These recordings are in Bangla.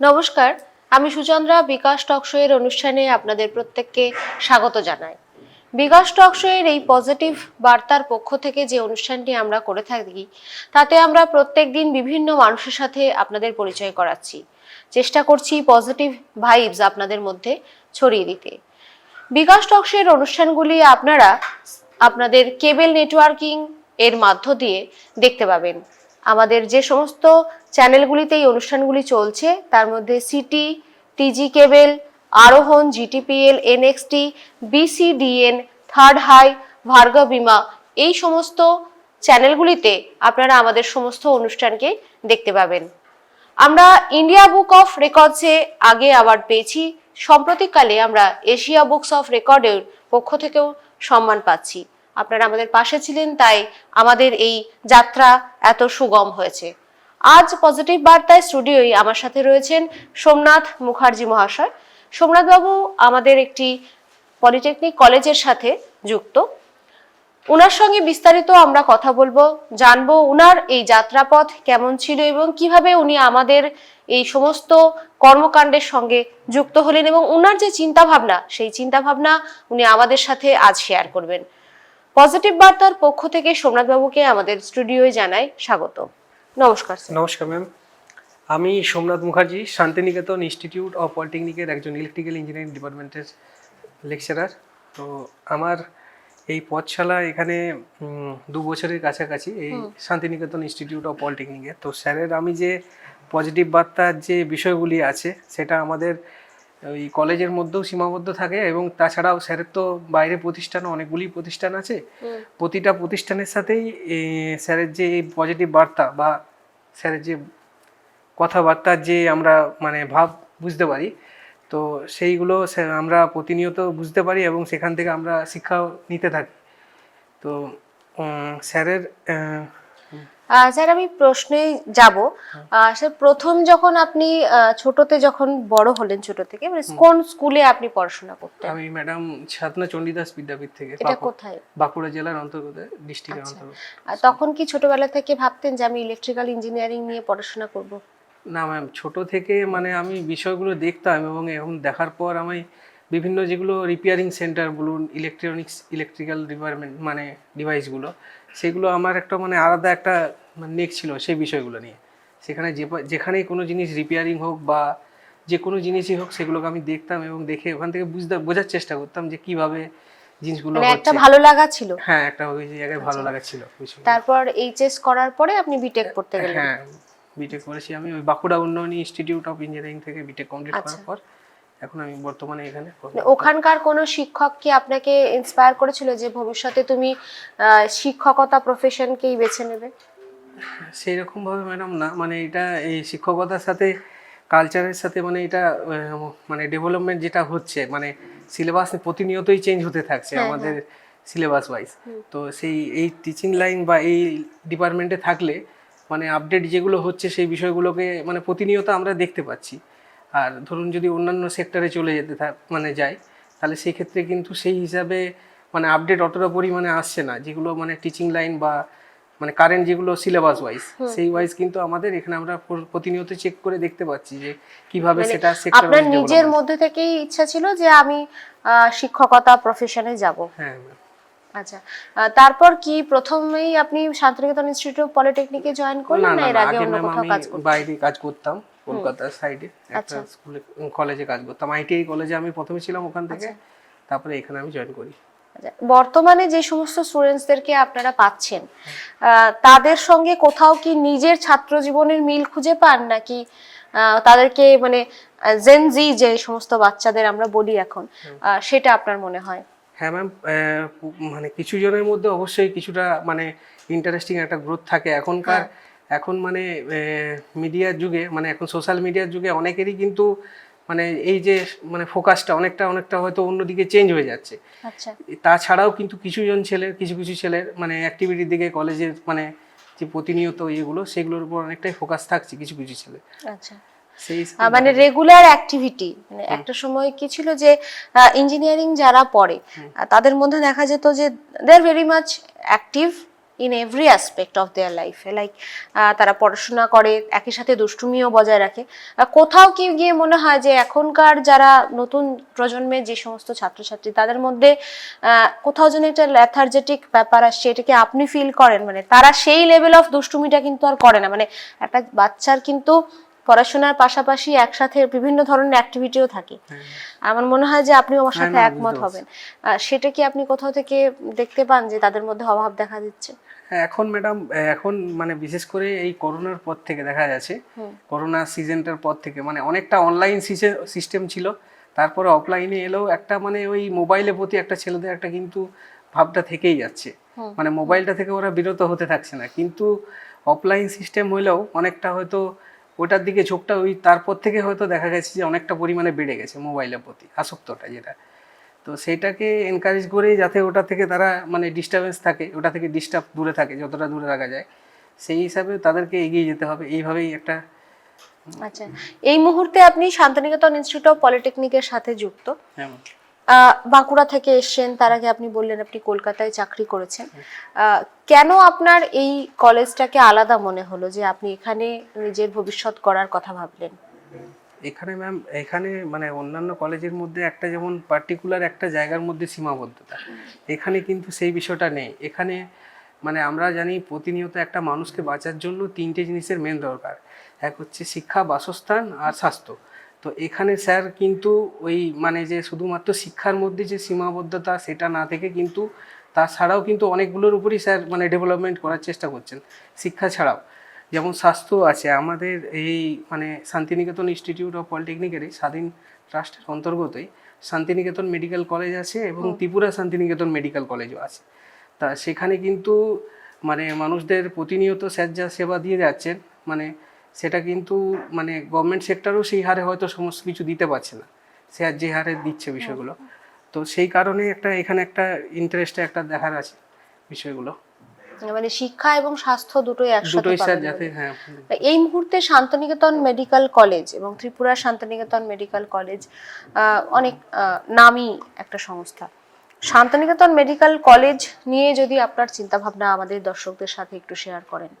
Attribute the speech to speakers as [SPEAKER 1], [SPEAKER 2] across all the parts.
[SPEAKER 1] নমস্কার, আমি সুচন্দ্রা, বিকাশ টকশো এর অনুষ্ঠানে আপনাদের প্রত্যেককে স্বাগত জানাই। বিকাশ টকশো এর এই পজিটিভ বার্তার পক্ষ থেকে যে অনুষ্ঠানটি আমরা করে থাকি, তাতে আমরা প্রত্যেক দিন বিভিন্ন মানুষের সাথে আপনাদের পরিচয় করাচ্ছি। চেষ্টা করছি পজিটিভ ভাইবস আপনাদের মধ্যে ছড়িয়ে দিতে। বিকাশ টকশো এর অনুষ্ঠানগুলি আপনারা আপনাদের কেবল নেটওয়ার্কিং এর মাধ্য দিয়ে দেখতে পাবেন। আমাদের যে সমস্ত চ্যানেলগুলিতে এই অনুষ্ঠানগুলি চলছে, তার মধ্যে সিটি, টিজি কেবেল, আরোহণ, জিটিপিএল, এনএক্সটি, বিসিডিএন, থার্ড হাই ভার্গা বিমা, এই সমস্ত চ্যানেলগুলিতে আপনারা আমাদের সমস্ত অনুষ্ঠানকে দেখতে পাবেন। আমরা ইন্ডিয়া বুক অফ রেকর্ডসে আগে অ্যাওয়ার্ড পেয়েছি। সম্প্রতিককালে আমরা এশিয়া বুকস অফ রেকর্ডের পক্ষ থেকেও সম্মান পাচ্ছি। আপনারা আমাদের পাশে ছিলেন, তাই আমাদের এই যাত্রা এত সুগম হয়েছে। আজ পজিটিভ বার্তায় স্টুডিওয় আমার সাথে রয়েছেন সোমনাথ মুখার্জি মহাশয়। সোমনাথ বাবু আমাদের একটি পলিটেকনিক কলেজের সাথে যুক্ত। ওনার সঙ্গে বিস্তারিত আমরা কথা বলব, জানব ওনার এই যাত্রাপথ কেমন ছিল এবং কীভাবে উনি আমাদের এই সমস্ত কর্মকাণ্ডের সঙ্গে যুক্ত হলেন এবং ওনার যে চিন্তা ভাবনা সেই চিন্তা ভাবনা উনি আমাদের সাথে আজ শেয়ার করবেন। পজিটিভ বার্তার পক্ষ থেকে সোমনাথ বাবুকে আমাদের স্টুডিওয় জানাই স্বাগত নমস্কার স্যার।
[SPEAKER 2] নমস্কার ম্যাম। আমি সোমনাথ মুখার্জি শান্তিনিকেতন ইনস্টিটিউট অফ পলিটেকনিকের একজন ইলেকট্রিক্যাল ইঞ্জিনিয়ারিং ডিপার্টমেন্টের লেকচারার। তো আমার এই পথশালা এখানে দু বছরের কাছাকাছি এই শান্তিনিকেতন ইনস্টিটিউট অফ পলিটেকনিকে। তো স্যারের আমি যে পজিটিভ বার্তার যে বিষয়গুলি আছে সেটা আমাদের ওই কলেজের মধ্যেও সীমাবদ্ধ থাকে এবং তাছাড়াও স্যারের তো বাইরে প্রতিষ্ঠান অনেকগুলি প্রতিষ্ঠান আছে। প্রতিটা প্রতিষ্ঠানের সাথেই স্যারের যে এই পজিটিভ বার্তা বা স্যারের যে কথাবার্তার যে আমরা মানে ভাব বুঝতে পারি তো সেইগুলো আমরা প্রতিনিয়ত বুঝতে পারি এবং সেখান থেকে আমরা শিক্ষা নিতে থাকি। তো স্যারের
[SPEAKER 1] স্যার আমি প্রশ্নে যাব। আহ, স্যার প্রথম যখন আপনি ছোটতে যখন বড় হলেন ছোট থেকে মানে কোন স্কুলে আপনি পড়াশোনা করতেন?
[SPEAKER 2] আমি ম্যাডাম সাধনা চণ্ডীদাস বিদ্যাপীঠ থেকে
[SPEAKER 1] এটা কোথায়?
[SPEAKER 2] বাঁকুড়া জেলার অন্তর্গত ডিস্ট্রিক্টের
[SPEAKER 1] আচ্ছা।
[SPEAKER 2] অন্তর্গত।
[SPEAKER 1] আর তখন কি ছোটবেলা থেকে ভাবতেন যে আমি ইলেকট্রিক্যাল ইঞ্জিনিয়ারিং নিয়ে পড়াশোনা করব?
[SPEAKER 2] না ম্যাম ছোট থেকে মানে আমি বিষয়গুলো দেখতাম এবং এখন দেখার পর আমি বিভিন্ন যেগুলো রিপেয়ারিং সেন্টার বলুন ইলেকট্রনিক্স ইলেকট্রিক্যাল ডিপার্টমেন্ট মানে ডিভাইসগুলো সেগুলো আমার একটা মানে আলাদা একটা নেক ছিল সেই বিষয়গুলো নিয়ে। সেখানে যে যেখানেই কোনো জিনিস রিপেয়ারিং হোক বা যে কোনো জিনিসই হোক সেগুলোকে আমি দেখতাম এবং দেখে ওখান থেকে বুঝতে বোঝার চেষ্টা করতাম যে কীভাবে জিনিসগুলো
[SPEAKER 1] মানে একটা ভালো লাগা ছিল?
[SPEAKER 2] হ্যাঁ একটা ওই জায়গায় ভালো লাগা ছিল।
[SPEAKER 1] তারপর এইচএস করার পরে আপনি বিটেক পড়তে গেলেন?
[SPEAKER 2] হ্যাঁ বিটেক করেছি আমি। ওই Bankura Unnayan institute of engineering থেকে বিটেক কমপ্লিট
[SPEAKER 1] আচ্ছা।
[SPEAKER 2] করার পর এখন আমি বর্তমানে এখানে
[SPEAKER 1] মানে ওখানকার কোনো শিক্ষক কি আপনাকে ইন্সপায়ার করেছিল যে ভবিষ্যতে তুমি শিক্ষকতা প্রফেশনকেই বেছে নেবে?
[SPEAKER 2] সেই রকম ভাবে ম্যাডাম না মানে এটা এই শিক্ষকতার সাথে কালচারের সাথে মানে এটা মানে ডেভেলপমেন্ট যেটা হচ্ছে মানে সিলেবাস প্রতিনিয়তই চেঞ্জ হতে থাকছে
[SPEAKER 1] হ্যাঁ,
[SPEAKER 2] আমাদের সিলেবাস ওয়াইজ তো সেই এই টিচিং লাইন বা এই ডিপার্টমেন্টে থাকলে মানে আপডেট যেগুলো হচ্ছে সেই বিষয়গুলোকে মানে প্রতিনিয়ত আমরা দেখতে পাচ্ছি। আর ধরুন যদি অন্যান্য সেক্টরে চলে যেতে থাক মানে যায় তাহলে সেই ক্ষেত্রে কিন্তু সেই হিসাবে মানে আপডেট অতটা পরিমাণে আসছে না। যেগুলো মানে টিচিং লাইন বা মানে কারেন্ট যেগুলো সিলেবাস ওয়াইজ সেই ওয়াইজ কিন্তু আমাদের এখানে আমরা প্রতিনিয়ত চেক করে দেখতে পাচ্ছি যে কীভাবে
[SPEAKER 1] মানে
[SPEAKER 2] সেটা
[SPEAKER 1] আপনার নিজের মধ্যে থেকেই ইচ্ছা ছিল যে আমি শিক্ষকতা প্রফেশনে যাব।
[SPEAKER 2] হ্যাঁ
[SPEAKER 1] আচ্ছা তারপর কি প্রথমেই আপনি শান্তিনিকেতন ইনস্টিটিউট অফ পলিটেকনিকে জয়েন করলেন না এর আগে অন্য কোথাও কাজ করতেন?
[SPEAKER 2] বাইরে কাজ করতাম কলকাতার সাইডে একটা
[SPEAKER 1] আচ্ছা।
[SPEAKER 2] স্কুলে কলেজে কাজ করতাম। আইটিআই কলেজে আমি প্রথমে ছিলাম ওখান থেকে তারপরে এখানে আমি জয়েন করি।
[SPEAKER 1] আচ্ছা, বর্তমানে যে সমস্ত স্টুডেন্টসদেরকে আপনারা পাচ্ছেন তাদের সঙ্গে কোথাও কি নিজের ছাত্র জীবনের মিল খুঁজে পান নাকি তাদেরকে মানে জেনজি যে সমস্ত বাচ্চাদের আমরা বলি এখন সেটা আপনার মনে হয়?
[SPEAKER 2] হ্যাঁ ম্যাম মানে কিছু জনের মধ্যে অবশ্যই কিছুটা মানে ইন্টারেস্টিং একটা গ্রোথ থাকে। এখনকার এখন মানে মিডিয়ার যুগে মানে এখন সোশ্যাল মিডিয়ার যুগে অনেকেরই কিন্তু মানে এই যে মানে ফোকাসটা অনেকটা অনেকটা হয়তো অন্যদিকে চেঞ্জ হয়ে যাচ্ছে।
[SPEAKER 1] আচ্ছা।
[SPEAKER 2] তাছাড়াও কিন্তু কিছু জন ছেলের কিছু কিছু ছেলের মানে অ্যাক্টিভিটির দিকে কলেজের মানে যে প্রতিনিয়ত ইয়েগুলো সেগুলোর উপর অনেকটাই ফোকাস থাকছে কিছু কিছু ছেলে।
[SPEAKER 1] আচ্ছা। মানে রেগুলার অ্যাক্টিভিটি মানে একটা সময় কি ছিল যে ইঞ্জিনিয়ারিং যারা পড়ে তাদের মধ্যে দেখা যেত যে they are very much active in every aspect of their লাইফে লাইক তারা পড়াশোনা করে, একই সাথে দুষ্টুমিও বজায় রাখে। কোথাও কি গিয়ে মনে হয় যে এখনকার যারা নতুন প্রজন্মের যে সমস্ত ছাত্রছাত্রী, তাদের মধ্যে কোথাও যেন একটা ল্যাথার্জেটিক ব্যাপার আসছে, এটাকে আপনি ফিল করেন। মানে তারা সেই লেভেল অফ দুষ্টুমিটা কিন্তু আর করে না। মানে একটা বাচ্চার কিন্তু পড়াশোনার পাশাপাশি একসাথে বিভিন্ন ধরনের অ্যাক্টিভিটিও থাকে। আমার মনে হয় যে আপনি আমার সাথে
[SPEAKER 2] হ্যাঁ,
[SPEAKER 1] একমত
[SPEAKER 2] বুঝতে
[SPEAKER 1] হবেন। সেটা কি আপনি কোথাও থেকে দেখতে পান যে তাদের মধ্যে অভাব দেখা দিচ্ছে?
[SPEAKER 2] হ্যাঁ এখন ম্যাডাম এখন মানে বিশেষ করে এই করোনার পর থেকে দেখা যাচ্ছে করোনা সিজনটার পর থেকে মানে অনেকটা অনলাইন সিস্টেম ছিল তারপরে অফলাইনে এলেও একটা মানে ওই মোবাইলের প্রতি একটা ছেলেদের একটা কিন্তু ভাবটা থেকেই যাচ্ছে। মানে মোবাইলটা থেকে ওরা বিরত হতে থাকছে না কিন্তু অফলাইন সিস্টেম হইলেও অনেকটা হয়তো ওটার দিকে ঝোঁকটা ওই তারপর থেকে হয়তো দেখা গেছে যে অনেকটা পরিমাণে বেড়ে গেছে মোবাইলের প্রতি আসক্তটা যেটা। তো সেটাকে এনকারেজ করেই যাতে ওটা থেকে তারা মানে ডিস্টারবেন্স থাকে ওটা থেকে ডিস্টার্ব দূরে থাকে যতটা দূরে রাখা যায় সেই হিসাবে তাদেরকে এগিয়ে যেতে হবে এইভাবেই একটা
[SPEAKER 1] আচ্ছা এই মুহূর্তে আপনি শান্তিনিকেতন ইনস্টিটিউট অফ পলিটেকনিকের সাথে যুক্ত।
[SPEAKER 2] হ্যাঁ
[SPEAKER 1] বাঁকুড়া থেকে এসেছেন, তার আগে আপনি বললেন আপনি কলকাতায় চাকরি করেছেন। কেন আপনার এই কলেজটাকে আলাদা মনে হলো যে আপনি এখানে নিজের ভবিষ্যৎ করার কথা ভাবলেন?
[SPEAKER 2] এখানে ম্যাম এখানে মানে অন্যান্য কলেজের মধ্যে একটা যেমন পার্টিকুলার একটা জায়গার মধ্যে সীমাবদ্ধতা। এখানে কিন্তু সেই বিষয়টা নেই। এখানে মানে আমরা জানি প্রতিনিয়ত একটা মানুষকে বাঁচার জন্য তিনটে জিনিসের মেন দরকার। এক হচ্ছে শিক্ষা, বাসস্থান আর স্বাস্থ্য। তো এখানে স্যার কিন্তু ওই মানে যে শুধুমাত্র শিক্ষার মধ্যে যে সীমাবদ্ধতা সেটা না থেকে কিন্তু তাছাড়াও কিন্তু অনেকগুলোর উপরই স্যার মানে ডেভেলপমেন্ট করার চেষ্টা করছেন শিক্ষা ছাড়াও। যেমন স্বাস্থ্য আছে আমাদের এই মানে শান্তিনিকেতন ইনস্টিটিউট অফ পলিটেকনিকেরই স্বাধীন ট্রাস্টের অন্তর্গতই শান্তিনিকেতন মেডিকেল কলেজ আছে এবং ত্রিপুরা শান্তিনিকেতন মেডিকেল কলেজও আছে। তা সেখানে কিন্তু মানে মানুষদের প্রতিনিয়ত স্যার যা সেবা দিয়ে যাচ্ছেন মানে সেটা কিন্তু মানে গভর্নমেন্ট সেক্টরও সেই হারে হয়তো সমস্ত কিছু দিতে পারছে না। স্যার যে হারে দিচ্ছে বিষয়গুলো। তো সেই কারণে একটা এখানে একটা ইন্টারেস্টে একটা দেখার আছে বিষয়গুলো।
[SPEAKER 1] মানে শিক্ষা এবং স্বাস্থ্য দুটোই একসাথে
[SPEAKER 2] যাতে হ্যাঁ।
[SPEAKER 1] এই মুহূর্তে শান্তনিকেতন মেডিকেল কলেজ এবং ত্রিপুরার শান্তনিকেতন মেডিকেল কলেজ অনেক নামী একটা সংস্থা। শান্তনিকেতন মেডিকেল কলেজ নিয়ে যদি আপনার চিন্তা ভাবনা আমাদের দর্শকদের সাথে একটু শেয়ার করেন।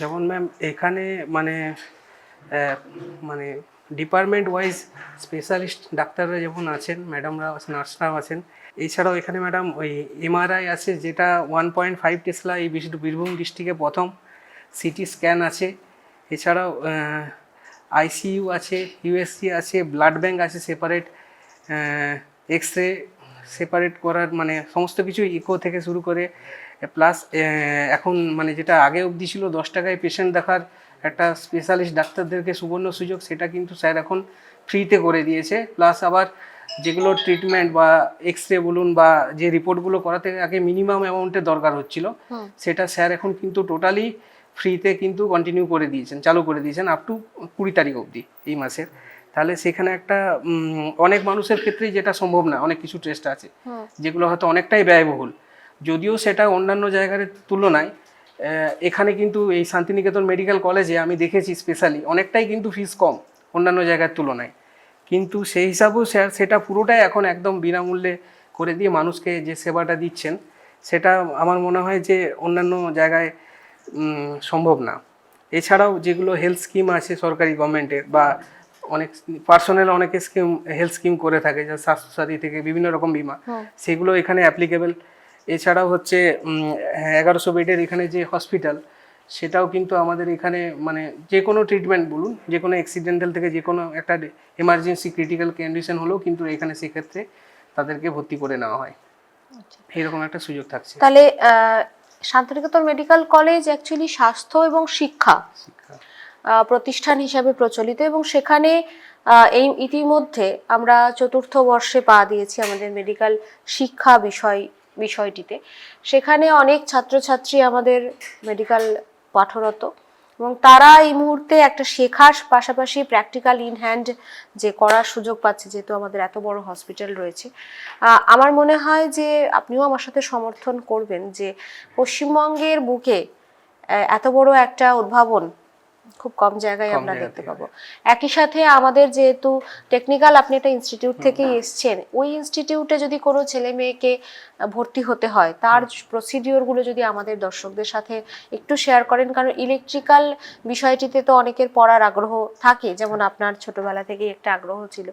[SPEAKER 2] যেমন ম্যাম এখানে মানে মানে ডিপার্টমেন্ট ওয়াইজ স্পেশালিস্ট ডাক্তাররা যেমন আছেন ম্যাডামরা নার্সরাও আছেন, এছাড়াও এখানে ম্যাডাম ওই এমআরআই আছে, যেটা ওয়ান পয়েন্ট ফাইভ টেসলা এই বীরভূম ডিস্ট্রিক্টে প্রথম সিটি স্ক্যান আছে, এছাড়াও আইসিইউ আছে ইউএসসি আছে ব্লাড ব্যাঙ্ক আছে সেপারেট এক্স রে সেপারেট করার মানে সমস্ত কিছু ইকো থেকে শুরু করে প্লাস এখন মানে যেটা আগে অবধি ছিল দশ টাকায় পেশেন্ট দেখার একটা স্পেশালিস্ট ডাক্তারদেরকে সুবর্ণ সুযোগ সেটা কিন্তু স্যার এখন ফ্রিতে করে দিয়েছে। প্লাস আবার যেগুলো ট্রিটমেন্ট বা এক্স রে বলুন বা যে রিপোর্টগুলো করাতে আগে মিনিমাম অ্যামাউন্টের দরকার হচ্ছিল সেটা স্যার এখন কিন্তু টোটালি ফ্রিতে কিন্তু কন্টিনিউ করে দিয়েছেন চালু করে দিয়েছেন আপ টু কুড়ি তারিখ অবধি এই মাসের। তাহলে সেখানে একটা অনেক মানুষের ক্ষেত্রেই যেটা সম্ভব না অনেক কিছু টেস্ট আছে যেগুলো হয়তো অনেকটাই ব্যয়বহুল। যদিও সেটা অন্যান্য জায়গার তুলনায় এখানে কিন্তু এই শান্তিনিকেতন মেডিকেল কলেজে আমি দেখেছি স্পেশালি অনেকটাই কিন্তু ফিস কম অন্যান্য জায়গার তুলনায়। কিন্তু সেই হিসাবেও স্যার সেটা পুরোটাই এখন একদম বিনামূল্যে করে দিয়ে মানুষকে যে সেবাটা দিচ্ছেন সেটা আমার মনে হয় যে অন্যান্য জায়গায় সম্ভব না। এছাড়াও যেগুলো হেলথ স্কিম আছে সরকারি গভর্নমেন্টের বা অনেক পার্সোনাল অনেকে স্কিম হেলথ স্কিম করে থাকে যা স্বাস্থ্যসাথী থেকে বিভিন্ন রকম বিমা সেগুলো এখানে অ্যাপ্লিকেবল এছাড়াও হচ্ছে এগারোশো বেডের এখানে যে হসপিটাল সেটাও কিন্তু আমাদের এখানে মানে যে কোনো ট্রিটমেন্ট বলুন যে কোনো অ্যাক্সিডেন্টাল থেকে যে কোনো একটা এমার্জেন্সি ক্রিটিক্যাল কন্ডিশন হলেও কিন্তু এখানে সেক্ষেত্রে তাদেরকে ভর্তি করে নেওয়া হয়। এরকম একটা সুযোগ থাকছে।
[SPEAKER 1] তাহলে শান্তিনিকেতন মেডিকেল কলেজ অ্যাকচুয়ালি স্বাস্থ্য এবং শিক্ষা
[SPEAKER 2] শিক্ষা।
[SPEAKER 1] প্রতিষ্ঠান হিসাবে প্রচলিত এবং সেখানে এই ইতিমধ্যে আমরা চতুর্থ বর্ষে পা দিয়েছি আমাদের মেডিকেল শিক্ষা বিষয় বিষয়টিতে। সেখানে অনেক ছাত্রছাত্রী আমাদের মেডিকেল পাঠরত এবং তারা এই মুহূর্তে একটা শেখার পাশাপাশি প্র্যাকটিক্যাল ইন হ্যান্ড যে করার সুযোগ পাচ্ছে, যেহেতু আমাদের এত বড় হসপিটাল রয়েছে। আমার মনে হয় যে আপনিও আমার সাথে সমর্থন করবেন যে পশ্চিমবঙ্গের বুকে এত বড় একটা উদ্ভাবন খুব কম জায়গায় আমরা দেখতে পাবো। একই সাথে আমাদের যেহেতু টেকনিক্যাল আপনি একটা ইনস্টিটিউট থেকেই এসছেন ওই ইনস্টিটিউটে যদি কোনো ছেলে মেয়েকে ভর্তি হতে হয় তার প্রসিডিওরগুলো যদি আমাদের দর্শকদের সাথে একটু শেয়ার করেন কারণ ইলেকট্রিক্যাল বিষয়টিতে তো অনেকের পড়ার আগ্রহ থাকে যেমন আপনার ছোটবেলা থেকেই একটা আগ্রহ ছিল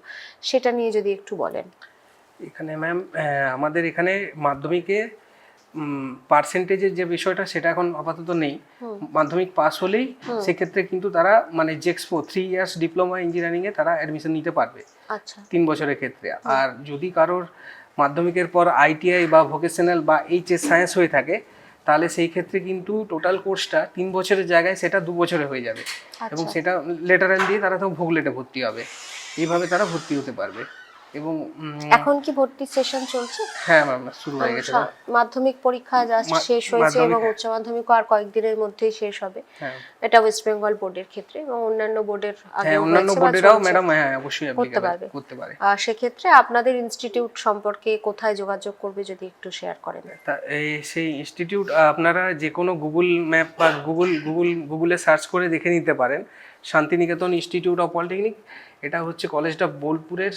[SPEAKER 1] সেটা নিয়ে যদি একটু বলেন।
[SPEAKER 2] এখানে ম্যাম আমাদের এখানে মাধ্যমিকে পার্সেন্টেজের যে বিষয়টা সেটা এখন আপাতত নেই। মাধ্যমিক পাস হলেই সেক্ষেত্রে কিন্তু তারা মানে জেক্সপো থ্রি ইয়ার্স ডিপ্লোমা ইঞ্জিনিয়ারিংয়ে তারা অ্যাডমিশন নিতে পারবে।
[SPEAKER 1] আচ্ছা।
[SPEAKER 2] তিন বছরের ক্ষেত্রে। আর যদি কারোর মাধ্যমিকের পর আইটিআই বা ভোকেশনাল বা এইচএস সায়েন্স হয়ে থাকে তাহলে সেই ক্ষেত্রে কিন্তু টোটাল কোর্সটা তিন বছরের জায়গায় সেটা দু বছরে হয়ে যাবে। এবং
[SPEAKER 1] আচ্ছা।
[SPEAKER 2] সেটা লেটার দিয়ে তারা তো ভোগলেটে ভর্তি হবে। এইভাবে তারা ভর্তি হতে পারবে। এবং
[SPEAKER 1] এখন কি ভর্তি সেশন চলছে?
[SPEAKER 2] হ্যাঁ ম্যাম শুরু হয়ে গেছে
[SPEAKER 1] মাধ্যমিক পরীক্ষা জাস্ট শেষ হয়েছে এবং উচ্চ মাধ্যমিক আর কয়েকদিনের মধ্যেই শেষ হবে।
[SPEAKER 2] হ্যাঁ।
[SPEAKER 1] এটা ওয়েস্ট বেঙ্গল বোর্ডের ক্ষেত্রে এবং অন্যান্য বোর্ডের
[SPEAKER 2] হ্যাঁ
[SPEAKER 1] আগে
[SPEAKER 2] অন্যান্য বোর্ডেরাও ম্যাডাম হ্যাঁ অবশ্যই applicable
[SPEAKER 1] পারবে।
[SPEAKER 2] করতে পারে।
[SPEAKER 1] সেক্ষেত্রে আপনাদের ইনস্টিটিউট সম্পর্কে কোথায় যোগাযোগ করবে যদি একটু শেয়ার করেন?
[SPEAKER 2] সেই ইনস্টিটিউট আপনারা যে কোনো গুগল ম্যাপ বা গুগল গুগল গুগলে সার্চ করে দেখে নিতে পারেন। শান্তিনিকেতন ইনস্টিটিউট অফ পলিটেকনিক এটা হচ্ছে কলেজটা বোলপুরের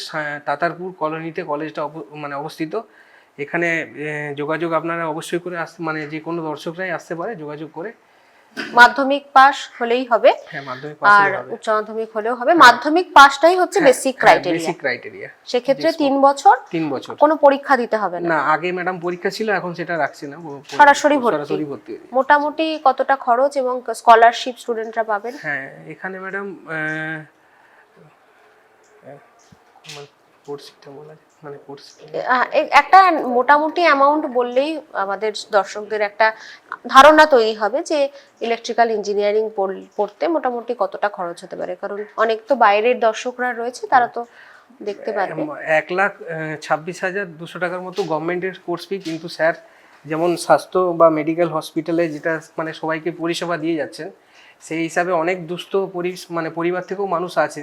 [SPEAKER 2] তাতারপুর কলোনিতে কলেজটা মানে অবস্থিত। এখানে যোগাযোগ আপনারা অবশ্যই করে আসতে মানে যে কোনো দর্শকরাই আসতে পারে, যোগাযোগ করে।
[SPEAKER 1] মাধ্যমিক পাস হলেই হবে।
[SPEAKER 2] হ্যাঁ
[SPEAKER 1] আর উচ্চ মাধ্যমিক হলেও হবে। মাধ্যমিক পাসটাই হচ্ছে বেসিক ক্রাইটেরিয়া
[SPEAKER 2] বেসিক ক্রাইটেরিয়া
[SPEAKER 1] সেক্ষেত্রে তিন বছর
[SPEAKER 2] তিন বছর।
[SPEAKER 1] কোনো পরীক্ষা দিতে হবে না।
[SPEAKER 2] না আগে ম্যাডাম পরীক্ষা ছিল এখন সেটা রাখছি না।
[SPEAKER 1] সরাসরি ভর্তি।
[SPEAKER 2] সরাসরি ভর্তি
[SPEAKER 1] মোটামুটি কতটা খরচ এবং স্কলারশিপ স্টুডেন্টরা পাবেন?
[SPEAKER 2] হ্যাঁ এখানে ম্যাডাম কোর্সটা বলা যায় মানে কোর্স
[SPEAKER 1] একটা মোটামুটি অ্যামাউন্ট বললেই আমাদের দর্শকদের একটা ধারণা তৈরি হবে যে ইলেকট্রিক্যাল ইঞ্জিনিয়ারিং পড়তে মোটামুটি কতটা খরচ হতে পারে। কারণ অনেক তো বাইরের দর্শকরা রয়েছে তারা তো দেখতে পারবে।
[SPEAKER 2] এক লাখ ছাব্বিশ হাজার দুশো টাকার মতো গভর্নমেন্টের কোর্স ফি কিন্তু স্যার যেমন স্বাস্থ্য বা মেডিকেল হসপিটালে যেটা মানে সবাইকে পরিষেবা দিয়ে যাচ্ছেন সেই হিসাবে অনেক দুস্থ পরি মানে পরিবার থেকেও মানুষ আছে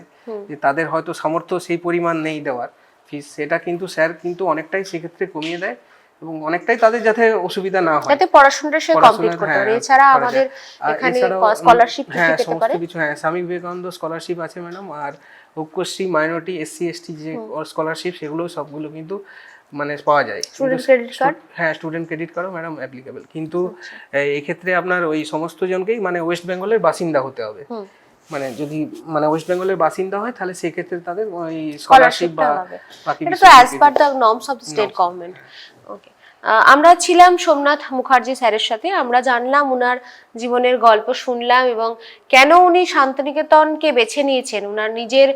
[SPEAKER 2] যে তাদের হয়তো সামর্থ্য সেই পরিমাণ নেই দেওয়ার। ফিস সেটা কিন্তু স্যার কিন্তু অনেকটাই সেক্ষেত্রে কমিয়ে দেয় এবং অনেকটাই তাদের যাতে অসুবিধা না হয়।
[SPEAKER 1] যাতে পড়াশোনাটা সে কমপ্লিট করতে পারে।
[SPEAKER 2] হ্যাঁ,
[SPEAKER 1] এছাড়া আমাদের এখানে স্কলারশিপ কি
[SPEAKER 2] হ্যাঁ
[SPEAKER 1] পেতে পারে।
[SPEAKER 2] কিছু হ্যাঁ স্বামী বিবেকানন্দ স্কলারশিপ আছে ম্যাডাম আর ঐক্যশ্রী মাইনরিটি এসসি এসটি যে স্কলারশিপ সেগুলো সবগুলো কিন্তু মানে পাওয়া যায়।
[SPEAKER 1] স্টুডেন্ট ক্রেডিট কার্ড
[SPEAKER 2] হ্যাঁ স্টুডেন্ট ক্রেডিট কার্ডও ম্যাডাম অ্যাপ্লিকেবল কিন্তু
[SPEAKER 1] আচ্ছা।
[SPEAKER 2] এই- এই ক্ষেত্রে আপনার ওই সমস্ত জনকেই মানে ওয়েস্ট বেঙ্গলের বাসিন্দা হতে হবে। মানে যদি মানে ওয়েস্ট বেঙ্গলের বাসিন্দা হয় তাহলে সেক্ষেত্রে তাদের ওই স্কলারশিপ বা বাকি
[SPEAKER 1] এটা তো as per the norms of state government okay আমরা ছিলাম সোমনাথ মুখার্জি স্যারের সাথে আমরা জানলাম উনার জীবনের গল্প শুনলাম এবং কেন উনি শান্তিনিকেতনকে বেছে নিয়েছেন উনার নিজের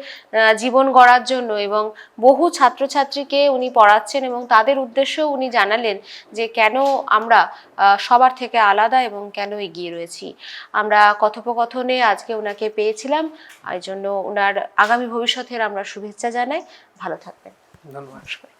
[SPEAKER 1] জীবন গড়ার জন্য এবং বহু ছাত্রছাত্রীকে উনি পড়াচ্ছেন এবং তাদের উদ্দেশ্যেও উনি জানালেন যে কেন আমরা সবার থেকে আলাদা এবং কেন এগিয়ে রয়েছি। আমরা কথোপকথনে আজকে ওনাকে পেয়েছিলাম এই জন্য ওনার আগামী ভবিষ্যতের আমরা শুভেচ্ছা জানাই। ভালো থাকবেন।
[SPEAKER 2] ধন্যবাদ।